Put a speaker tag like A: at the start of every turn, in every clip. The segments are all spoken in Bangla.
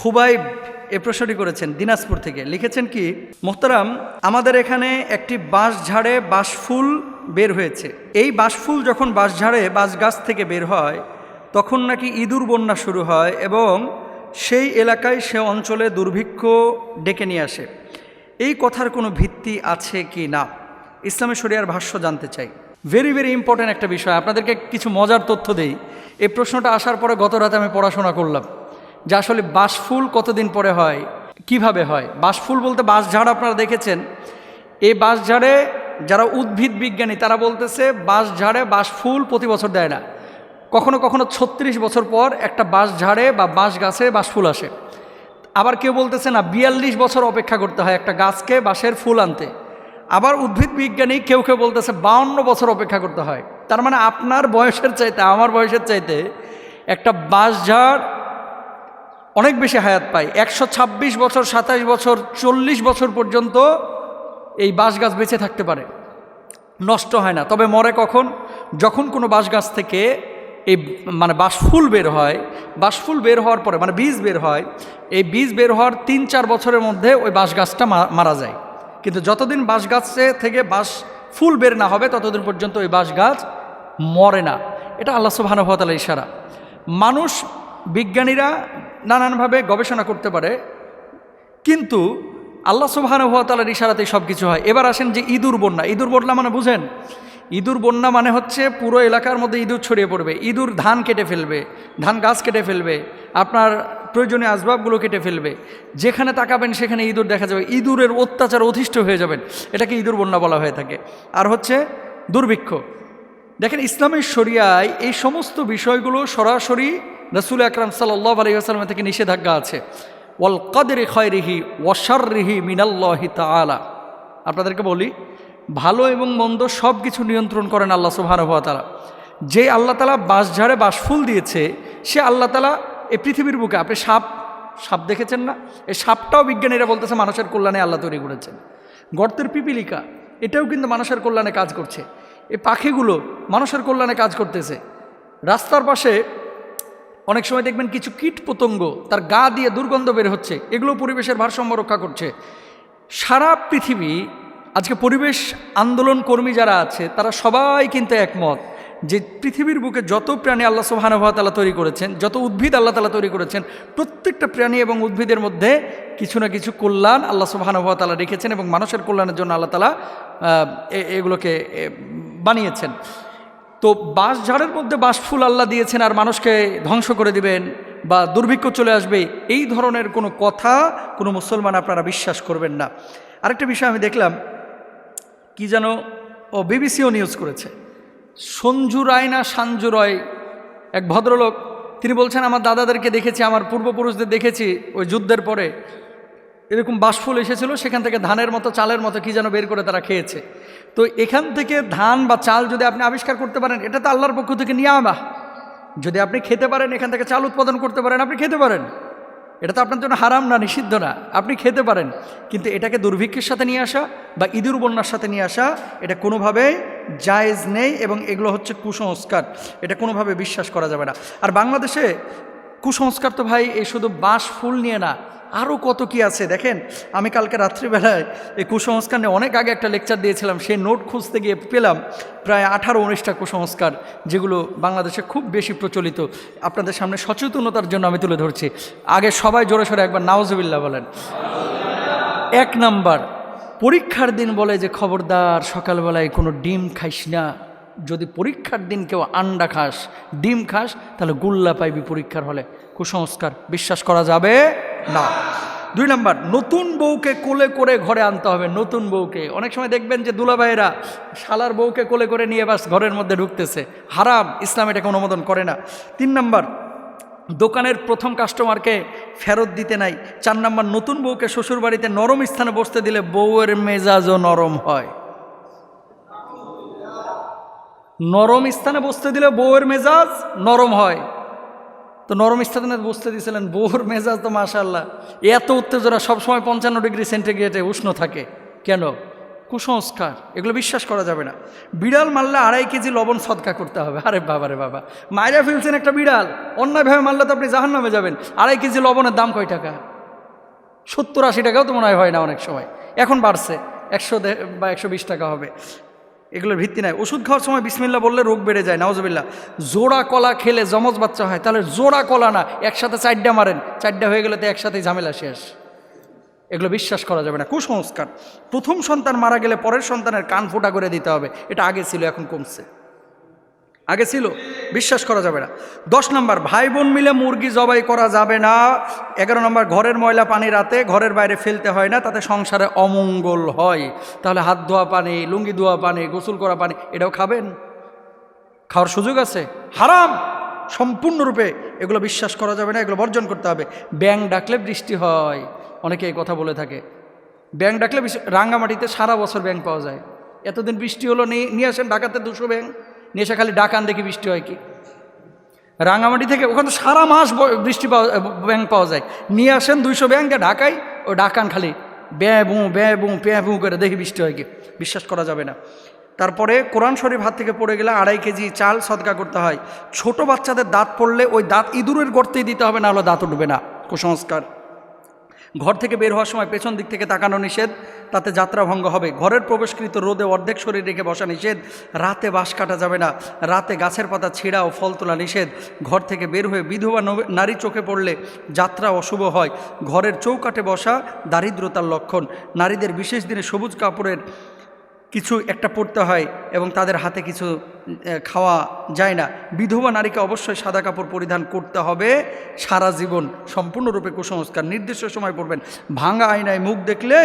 A: হুবাইব এ প্রশ্নটি করেছেন দিনাজপুর থেকে। লিখেছেন কি, মোহতারাম, আমাদের এখানে একটি বাঁশ ঝাড়ে বাঁশফুল বের হয়েছে। এই বাঁশফুল যখন বাঁশ ঝাড়ে বাঁশ গাছ থেকে বের হয়, তখন নাকি ইঁদুর বন্যা শুরু হয় এবং সেই এলাকায় সে অঞ্চলে দুর্ভিক্ষ ডেকে নিয়ে আসে। এই কথার কোনো ভিত্তি আছে কি না? ইসলামী শরিয়ার ভাষ্য জানতে চাই। ভেরি ভেরি ইম্পর্ট্যান্ট একটা বিষয়। আপনাদেরকে কিছু মজার তথ্য দেই। এই প্রশ্নটা আসার পরে গত রাতে আমি পড়াশোনা করলাম। যে আসলে বাঁশফুল কতদিন পরে হয়? কীভাবে হয়? বাঁশফুল বলতে বাঁশঝাড় আপনারা দেখেছেন। এই বাঁশঝাড়ে যারা উদ্ভিদ বিজ্ঞানী, তারা বলতেছে বাঁশঝাড়ে বাঁশফুল প্রতি বছর দেয় না। কখনো কখনো ছত্রিশ বছর পর একটা বাঁশ ঝাড়ে বা বাঁশ গাছে বাঁশফুল আসে। আবার কেউ বলতেছে না, বিয়াল্লিশ বছর অপেক্ষা করতে হয় একটা গাছকে বাঁশের ফুল আনতে। আবার উদ্ভিদ বিজ্ঞানী কেউ কেউ বলতেছে বাউন্ন বছর অপেক্ষা করতে হয়। তার মানে আপনার বয়সের চাইতে, আমার বয়সের চাইতে একটা বাঁশঝাড় অনেক বেশি হায়াত পায়। একশো ছাব্বিশ বছর, সাতাশ বছর, চল্লিশ বছর পর্যন্ত এই বাঁশ গাছ বেঁচে থাকতে পারে। নষ্ট হয় না। তবে মরে কখন? যখন কোনো বাঁশ গাছ থেকে এই মানে বাঁশফুল বের হয় বাঁশফুল বের হওয়ার পরে মানে বীজ বের হয়, এই বীজ বের হওয়ার তিন চার বছরের মধ্যে ওই বাঁশ গাছটা মারা যায়। কিন্তু যতদিন বাঁশ গাছে থেকে বাঁশ ফুল বের না হবে, ততদিন পর্যন্ত ওই বাঁশ গাছ মরে না। এটা আল্লাহ সুবাহানুভতালা ইশারা। মানুষ, বিজ্ঞানীরা নানানভাবে গবেষণা করতে পারে। কিন্তু আল্লাহ সুবাহানুভতালার ইশারাতেই সব কিছু হয়। এবার আসেন যে ইঁদুর বন্যা। ইঁদুর বন্যা মানে বুঝেন? ইঁদুর বন্যা মানে হচ্ছে পুরো এলাকার মধ্যে ইঁদুর ছড়িয়ে পড়বে। ইঁদুর ধান কেটে ফেলবে, ধান গাছ কেটে ফেলবে, আপনার প্রয়োজনীয় আসবাবগুলো কেটে ফেলবে। যেখানে তাকাবেন সেখানে ইঁদুর দেখা যাবে। ইঁদুরের অত্যাচার অধিষ্ঠ হয়ে যাবেন। এটাকে ইঁদুর বন্যা বলা হয়ে থাকে। আর হচ্ছে দুর্ভিক্ষ। দেখেন ইসলামের শরিয়ায় এই সমস্ত বিষয়গুলো সরাসরি রসুল আকরাম সাল্লাহ আলহিহাস্লামের থেকে নিষেধাজ্ঞা আছে, ওয়াল কদরে খয়রিহি ওয়াশারিহি মিনাল্লাহি তালা আপনাদেরকে বলি, ভালো এবং মন্দ সব কিছু নিয়ন্ত্রণ করেন আল্লাহ সুবাহানুভা তালা যে আল্লাহ তালা বাঁশঝাড়ে বাঁশফুল দিয়েছে, সে আল্লাহ তালা এই পৃথিবীর বুকে, আপনি সাপ সাপ দেখেছেন না? এই সাপটাও বিজ্ঞানীরা বলতেছে মানুষের কল্যাণে আল্লাহ তৈরি করেছেন। গর্তের পিপিলিকা, এটাও কিন্তু মানুষের কল্যাণে কাজ করছে। এই পাখিগুলো মানুষের কল্যাণে কাজ করতেছে। রাস্তার পাশে অনেক সময় দেখবেন কিছু কীট পতঙ্গ তার গা দিয়ে দুর্গন্ধ বের হচ্ছে, এগুলো পরিবেশের ভারসাম্য রক্ষা করছে। সারা পৃথিবী, আজকে পরিবেশ আন্দোলন কর্মী যারা আছে, তারা সবাই কিন্তু একমত যে পৃথিবীর বুকে যত প্রাণী আল্লাহ সুবাহানুভাতালা তৈরি করেছেন, যত উদ্ভিদ আল্লাহ তালা তৈরি করেছেন, প্রত্যেকটা প্রাণী এবং উদ্ভিদের মধ্যে কিছু না কিছু কল্যাণ আল্লাহ সুবাহানুভাতালা রেখেছেন এবং মানুষের কল্যাণের জন্য আল্লাহ তালা এগুলোকে বানিয়েছেন। তো বাঁশ ঝাড়ের মধ্যে বাঁশফুল আল্লাহ দিয়েছেন আর মানুষকে ধ্বংস করে দিবেন বা দুর্ভিক্ষ চলে আসবে, এই ধরনের কোনো কথা কোনো মুসলমান আপনারা বিশ্বাস করবেন না। আরেকটা বিষয় আমি দেখলাম, কি যেন, ও বিবিসিও নিউজ করেছে। সঞ্জু রায় না সাঞ্জু রয়, এক ভদ্রলোক, তিনি বলছেন, আমার দাদাদেরকে দেখেছি, আমার পূর্বপুরুষদের দেখেছি, ওই যুদ্ধের পরে। এরকম বাঁশফুল এসেছিল, সেখান থেকে ধানের মতো, চালের মতো কি যেন বের করে তারা খেয়েছে। তো এখান থেকে ধান বা চাল যদি আপনি আবিষ্কার করতে পারেন, এটা তো আল্লাহর পক্ষ থেকে নিয়ে নিয়ামা। যদি আপনি খেতে পারেন, এখান থেকে চাল উৎপাদন করতে পারেন, আপনি খেতে পারেন। এটা তো আপনার জন্য হারাম না, নিষিদ্ধ না। আপনি খেতে পারেন। কিন্তু এটাকে দুর্ভিক্ষের সাথে নিয়ে আসা বা ইঁদুর বন্যার সাথে নিয়ে আসা, এটা কোনোভাবেই জায়েজ নেই এবং এগুলো হচ্ছে কুসংস্কার। এটা কোনোভাবে বিশ্বাস করা যাবে না। আর বাংলাদেশে কুসংস্কার তো ভাই, এই শুধু বাঁশ ফুল নিয়ে না আরও কত কি আছে দেখেন? আমি কালকে রাত্রিবেলায় এই কুসংস্কার নিয়ে অনেক আগে একটা লেকচার দিয়েছিলাম, সেই নোট খুঁজতে গিয়ে পেলাম, প্রায় আঠারো উনিশটা কুসংস্কার, যেগুলো বাংলাদেশে খুব বেশি প্রচলিত। আপনাদের সামনে সচেতনতার জন্য আমি তুলে ধরছি। আগে সবাই জোরে সোরে একবার নাওজবিল্লা বলেন। এক নাম্বার, পরীক্ষার দিন বলে যে, খবরদার, সকালবেলায় কোনো ডিম খাইস না। যদি পরীক্ষার দিন কেউ আন্ডা খাস, ডিম খাস, তাহলে গুল্লা পাইবি পরীক্ষার হলে। কুসংস্কার, বিশ্বাস করা যাবে না। দুই নাম্বার, নতুন বউকে কোলে করে ঘরে আনতে হবে, নতুন বউকে। অনেক সময় দেখবেন যে দুলাভাইয়েরা শালার বউকে কোলে করে নিয়ে বাস ঘরের মধ্যে ঢুকতেছে। হারাম, ইসলাম এটাকে অনুমোদন করে না। তিন নাম্বার, দোকানের প্রথম কাস্টমারকে ফেরত দিতে নাই। চার নাম্বার, নতুন বউকে শ্বশুরবাড়িতে নরম স্থানে বসতে দিলে বউয়ের মেজাজও নরম হয়। নরম স্থানে বসতে দিলে বউয়ের মেজাজ নরম হয়। তো নরম স্থানে বসতে দিয়েছিলেন বউর মেজাজ তো মাশাল্লাহ এত উত্তেজনা, সবসময় পঞ্চান্ন ডিগ্রি সেন্টিগ্রেডে উষ্ণ থাকে। কেন? কুসংস্কার, এগুলো বিশ্বাস করা যাবে না। বিড়াল মারলে আড়াই কেজি লবণ সদকা করতে হবে। আরে বাবা রে বাবা। মায়েরা ফেলছেন একটা বিড়াল। অন্যায়ভাবে মারলে তো আপনি জাহান নামে যাবেন। আড়াই কেজি লবণের দাম কয় টাকা? সত্তর আশি টাকাও তো মনে হয় হয় না অনেক সময়। এখন বাড়ছে। একশো বা একশো বিশ টাকা হবে। এগুলোর ভিত্তি নাই। ওষুধ খাওয়ার সময় বিসমিল্লা বললে রোগ বেড়ে যায় নওয়াজবিল্লা জোড়া কলা খেলে জমজ বাচ্চা হয়, তাহলে জোড়া কলা না, একসাথে চারটা মারেন, চারটা হয়ে গেলে তো একসাথেই ঝামেলা শেষ। এগুলো বিশ্বাস করা যাবে না, কুসংস্কার। প্রথম সন্তান মারা গেলে পরের সন্তানের কান ফোটা করে দিতে হবে, এটা আগে ছিল, এখন কমছে। আগে ছিল, বিশ্বাস করা যাবে না। দশ নম্বর ভাই বোন মিলে মুরগি জবাই করা যাবে না। এগারো নম্বর, ঘরের ময়লা পানি রাতে ঘরের বাইরে ফেলতে হয় না, তাতে সংসারে অমঙ্গল হয়। তাহলে হাত ধোয়া পানি, লুঙ্গি ধোয়া পানি, গোসল করা পানি, এটাও খাবেন? খাওয়ার সুযোগ আছে? হারাম! সম্পূর্ণরূপে এগুলো বিশ্বাস করা যাবে না, এগুলো বর্জন করতে হবে। ব্যাং ডাকলে বৃষ্টি হয়। অনেকে এই কথা বলে থাকে। ব্যাং ডাকলে রাঙ্গামাটিতে সারা বছর ব্যাং পাওয়া যায়। এতদিন বৃষ্টি হলো নিয়ে আসেন ঢাকাতে দুশো ব্যাং নিয়ে খালি ডাকান দেখি বৃষ্টি হয় কি? রাঙামাটি থেকে ওখানে তো সারা মাস বৃষ্টি পাওয়া ব্যাংক পাওয়া যায়। নিয়ে আসেন দুইশো ব্যাংকে ঢাকায় ও ডাকান খালি। ব্যয় বুঁ ব্যয় বুঁ প্যাঁ বুঁ করে দেখি বৃষ্টি হয় কি? বিশ্বাস করা যাবে না। তারপরে কোরআন শরীফ হাত থেকে পড়ে গেলে আড়াই কেজি চাল সদকা করতে হয়। ছোট বাচ্চাদের দাঁত পড়লে ওই দাঁত ইঁদুরের গর্তেই দিতে হবে না হলে দাঁত উঠবে না। কুসংস্কার। ঘর থেকে বের হওয়ার সময় পেছন দিক থেকে তাকানো নিষেধ, তাতে যাত্রা ভঙ্গ হবে। ঘরের প্রবেশকৃত রোদে অর্ধেক শরীর রেখে বসা নিষেধ, রাতে বাস কাটা যাবে না। রাতে গাছের পাতা ছিঁড়া ও ফল তোলা নিষেধ। ঘর থেকে বের হয়ে বিধবা নারী চোখে পড়লে যাত্রা অশুভ হয়। ঘরের চৌকাঠে বসা দারিদ্রতার লক্ষণ। নারীদের বিশেষ দিনে সবুজ কাপড়ের কিছু একটা পড়তে হয় এবং তাদের হাতে কিছু খাওয়া যায় না। বিধবা নারীকে অবশ্যই সাদা কাপড় পরিধান করতে হবে। সারা জীবন সম্পূর্ণরূপে কুসংস্কার। নির্দিষ্ট সময় পড়বেন। ভাঙা আয়নায় মুখ দেখলে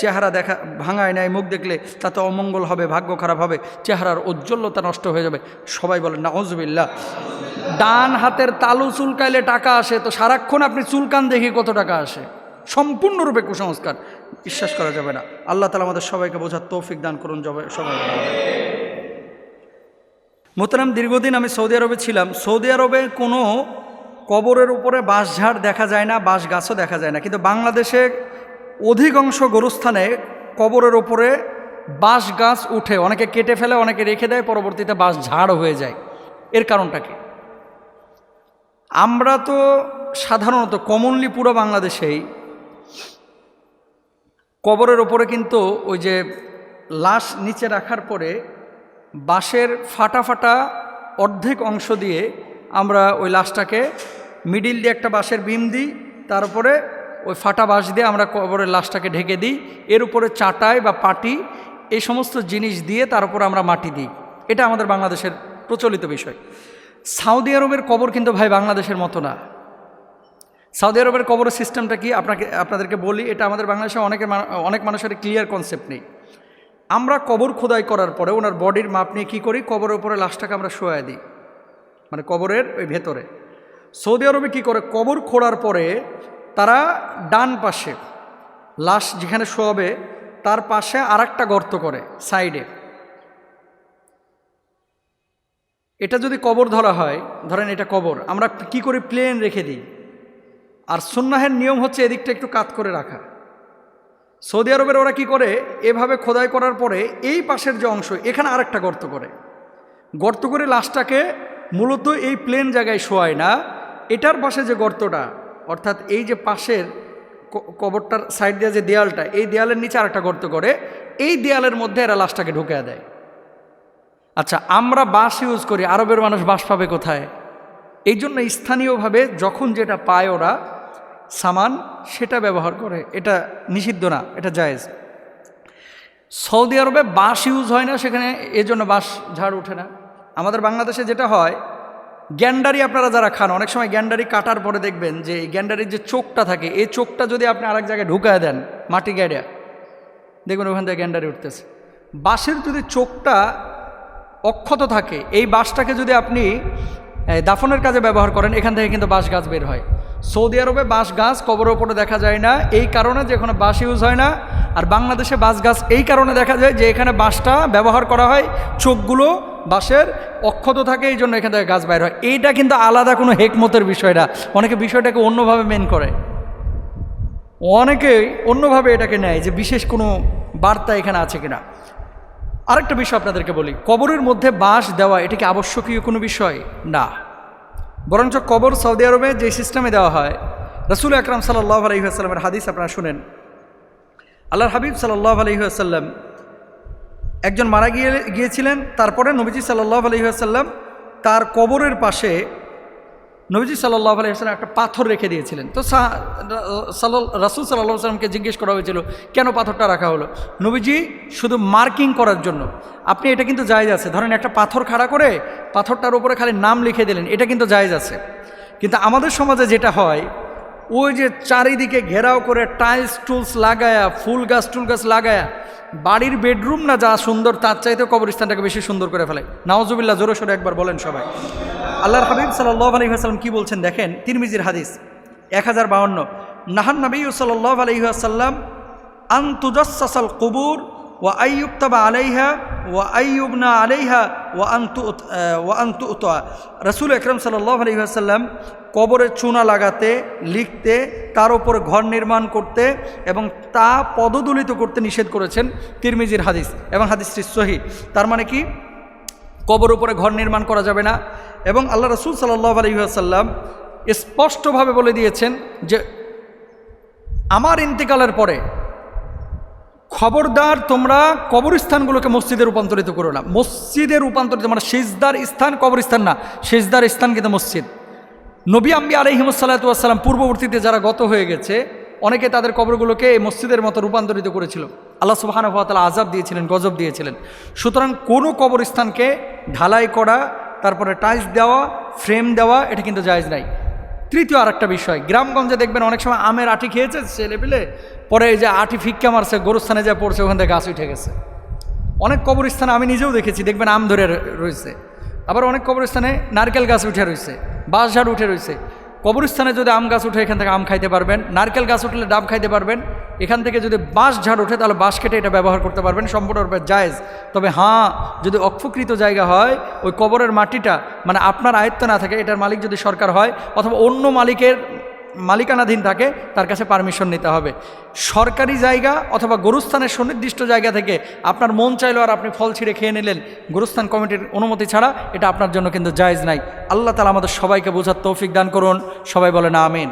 A: চেহারা দেখা, ভাঙা আয়নায় মুখ দেখলে তাতে অমঙ্গল হবে, ভাগ্য খারাপ হবে, চেহারার উজ্জ্বলতা নষ্ট হয়ে যাবে। সবাই বলেন নাউজবিল্লা ডান হাতের তালু চুলকাইলে টাকা আসে, তো সারাক্ষণ আপনি চুলকান দেখি কত টাকা আসে। সম্পূর্ণরূপে কুসংস্কার। বিশ্বাস করা যাবে না। আল্লাহ তালা আমাদের সবাইকে বোঝার তৌফিক দান করুন সবাই। মোতারাম দীর্ঘদিন আমি সৌদি আরবে ছিলাম। সৌদি আরবে কোনো কবরের উপরে বাঁশঝাড় দেখা যায় না বাঁশ গাছও দেখা যায় না। কিন্তু বাংলাদেশে অধিকাংশ গরুস্থানে কবরের উপরে বাঁশ গাছ উঠে, অনেকে কেটে ফেলে, অনেকে রেখে দেয়, পরবর্তীতে বাঁশ ঝাড় হয়ে যায়। এর কারণটা কি? আমরা তো সাধারণত কমনলি পুরো বাংলাদেশেই কবরের ওপরে কিন্তু ওই যে লাশ নিচে রাখার পরে বাঁশের ফাটা ফাটা অর্ধেক অংশ দিয়ে আমরা ওই লাশটাকে মিডিল দিয়ে একটা বাঁশের বিম দিই তারপরে ওই ফাটা বাঁশ দিয়ে আমরা কবরের লাশটাকে ঢেকে দিই, এর উপরে চাটাই বা পাটি, এই সমস্ত জিনিস দিয়ে তার উপর আমরা মাটি দিই। এটা আমাদের বাংলাদেশের প্রচলিত বিষয়। সাউদি আরবের কবর কিন্তু ভাই বাংলাদেশের মতো না। সৌদি আরবের কবরের সিস্টেমটা কি? আপনাকে, আপনাদেরকে বলি, এটা আমাদের বাংলাদেশে অনেকের অনেক মানুষের ক্লিয়ার কনসেপ্ট নেই। আমরা কবর খোদাই করার পরে ওনার বডির মাপ নিয়ে কী করি? কবরের উপরে লাশটাকে আমরা শোয়া দিই মানে কবরের ওই ভেতরে। সৌদি আরবে কী করে? কবর খোঁড়ার পরে তারা ডান পাশে লাশ যেখানে শোয়াবে, তার পাশে আর গর্ত করে সাইডে এটা যদি কবর ধরা হয়, ধরেন এটা কবর, আমরা কি করি? প্লেন রেখে দিই। আর সুন্নাহের নিয়ম হচ্ছে এদিকটা একটু কাত করে রাখা। সৌদি আরবের ওরা কি করে? এভাবে খোদাই করার পরে এই পাশের যে অংশ, এখানে আরেকটা গর্ত করে। গর্ত করে লাশটাকে মূলত এই প্লেন জায়গায় শোয়ায় না। এটার পাশে যে গর্তটা, অর্থাৎ এই যে পাশের কবরটার সাইড দিয়ে যে দেয়ালটা, এই দেয়ালের নিচে আরেকটা গর্ত করে। এই দেয়ালের মধ্যে এরা লাশটাকে ঢুকে দেয়। আচ্ছা আমরা বাঁশ ইউজ করি, আরবের মানুষ বাঁশ পাবে কোথায়? এই জন্য স্থানীয়ভাবে যখন যেটা পায় ওরা সামান সেটা ব্যবহার করে, এটা নিষিদ্ধ না, এটা জায়েজ। সৌদি আরবে বাঁশ ইউজ হয় না সেখানে এই জন্য বাঁশ ঝাড় ওঠে না। আমাদের বাংলাদেশে যেটা হয়, গ্যান্ডারি আপনারা যারা খান, অনেক সময় গ্যান্ডারি কাটার পরে দেখবেন যে গ্যান্ডারির যে চোখটা থাকে, এই চোখটা যদি আপনি আরেক জায়গায় ঢুকায় দেন, মাটি গ্যাডিয়া দেখবেন ওখান থেকে গ্যান্ডারি উঠতেছে। বাঁশের যদি চোখটা অক্ষত থাকে, এই বাঁশটাকে যদি আপনি দাফনের কাজে ব্যবহার করেন, এখান থেকে কিন্তু বাঁশ গাছ বের হয়। সৌদি আরবে বাঁশ গাছ কবরের ওপরে দেখা যায় না, এই কারণে যে এখানে বাঁশ ইউজ হয় না। আর বাংলাদেশে বাঁশ গাছ এই কারণে দেখা যায় যে এখানে বাঁশটা ব্যবহার করা হয়, চোখগুলো বাঁশের অক্ষত থাকে, এই জন্য এখান থেকে গাছ বাইর হয়। এইটা কিন্তু আলাদা কোনো হেকমতের বিষয় না। অনেকে বিষয়টাকে অন্যভাবে মেন করে। অনেকেই অন্যভাবে এটাকে নেয় যে বিশেষ কোনো বার্তা এখানে আছে কিনা। আরেকটা বিষয় আপনাদেরকে বলি, কবরের মধ্যে বাঁশ দেওয়া এটা কি আবশ্যকীয় কোনো বিষয়? না। বরঞ্চ কবর সৌদি আরবে যে সিস্টেমে দেওয়া হয়, রসুল আকরাম সাল্লাহ আলহিহাস্লামের হাদিস আপনারা শুনেন। আল্লাহর হাবিব সাল্লাহ আলহিহাস্লাম একজন মারা গিয়ে, গিয়েছিলেন, তারপরে নবীজি সাল্লাহ আলহিহাস্লাম তার কবরের পাশে নবীজি সাল্লাহ আলহিহাস্লাম একটা পাথর রেখে দিয়েছিলেন। তো রাসুল সাল্লাহ সাল্লামকে জিজ্ঞেস করা হয়েছিল, কেন পাথরটা রাখা হলো? নবীজি, শুধু মার্কিং করার জন্য। আপনি এটা কিন্তু জায়জ আছে। ধরেন একটা পাথর খাড়া করে পাথরটার উপরে খালি নাম লিখে দিলেন, এটা কিন্তু জায়জ আছে। কিন্তু আমাদের সমাজে যেটা হয়, ওই যে চারিদিকে ঘেরাও করে টাইলস, টুলস লাগায়া, ফুল গাছ, টুল গাছ লাগায়া, বাড়ির বেডরুম না যা সুন্দর, তার চাইতে কবরস্থানটাকে বেশি সুন্দর করে ফেলে। নওয়াজুবিল্লাহ জোরে সোরে একবার বলেন সবাই। আল্লাহর হাবিব সাল্লাহ আলী আসাল্লাম কী বলছেন দেখেন? তিরমিজির হাদিস, এক হাজার বাউন্ন। নাহান নবী সাল্লাহ আলহিহাসাল্লাম আন্তুজাসাল কবুর ও আইয়ুক্তাবা আলাইহা ও আইয়ুবনা আলাইহা, ওয়া আন্তু ওয়া আন্তু উতোয়া রসুল আকরম সাল্লাহ আলহিহাসাল্লাম কবরে চুনা লাগাতে, লিখতে, তার উপরে ঘর নির্মাণ করতে এবং তা পদদলিত করতে নিষেধ করেছেন তিরমিজির হাদিস এবং হাদিসটি সহি। তার মানে কি? কবর উপরে ঘর নির্মাণ করা যাবে না। এবং আল্লাহ রসুল সাল্লাহ আলহিহাসাল্লাম স্পষ্টভাবে বলে দিয়েছেন যে আমার ইন্তেকালের পরে খবরদার তোমরা কবরস্থানগুলোকে মসজিদে রূপান্তরিত করো না। মসজিদে রূপান্তরিত মানে সেজদার স্থান কবরস্থান না, সেজদার স্থান কিন্তু মসজিদ। নবী আম্বি আলহিমসাল্লাতাম পূর্ববর্তীতে যারা গত হয়ে গেছে, অনেকে তাদের কবরগুলোকে এই মসজিদের মতো রূপান্তরিত করেছিল। আল্লাহ সুবাহানুভাতালা আজাব দিয়েছিলেন, গজব দিয়েছিলেন। সুতরাং কোনো কবরস্থানকে ঢালাই করা তারপরে টাইলস দেওয়া ফ্রেম দেওয়া, এটা কিন্তু জায়জ নাই। তৃতীয় আরেকটা বিষয়, গ্রামগঞ্জে দেখবেন অনেক সময় আমের আটি খেয়েছে ছেলে পেলে, পরে এই যে আটি ফিক্কা মারছে, গরুস্থানে যা পড়ছে, ওখান থেকে গাছ উঠে গেছে। অনেক কবরস্থানে আমি নিজেও দেখেছি, দেখবেন আম ধরে রয়েছে। আবার অনেক কবরস্থানে নারকেল গাছ উঠে রয়েছে বাঁশঝাড় উঠে রয়েছে। কবরস্থানে যদি আম গাছ উঠে, এখান থেকে আম খাইতে পারবেন। নারকেল গাছ উঠলে ডাব খাইতে পারবেন। এখান থেকে যদি বাঁশ ঝাড় ওঠে, তাহলে বাঁশ কেটে এটা ব্যবহার করতে পারবেন সম্পূর্ণরূপে জায়েজ। তবে হ্যাঁ যদি অক্ষকৃত জায়গা হয়, ওই কবরের মাটিটা মানে আপনার আয়ত্ত না থাকে, এটার মালিক যদি সরকার হয়, অথবা অন্য মালিকের মালিকানাধীন থাকে, তার কাছে পারমিশন নিতে হবে। সরকারি জায়গা অথবা গরুস্থানের সুনির্দিষ্ট জায়গা থেকে আপনার মন চাইলো আর আপনি ফল ছিঁড়ে খেয়ে নিলেন, গরুস্থান কমিটির অনুমতি ছাড়া এটা আপনার জন্য কিন্তু জায়েজ নাই। আল্লাহ তালা আমাদের সবাইকে বোঝার তৌফিক দান করুন। সবাই বলেন, আমিন।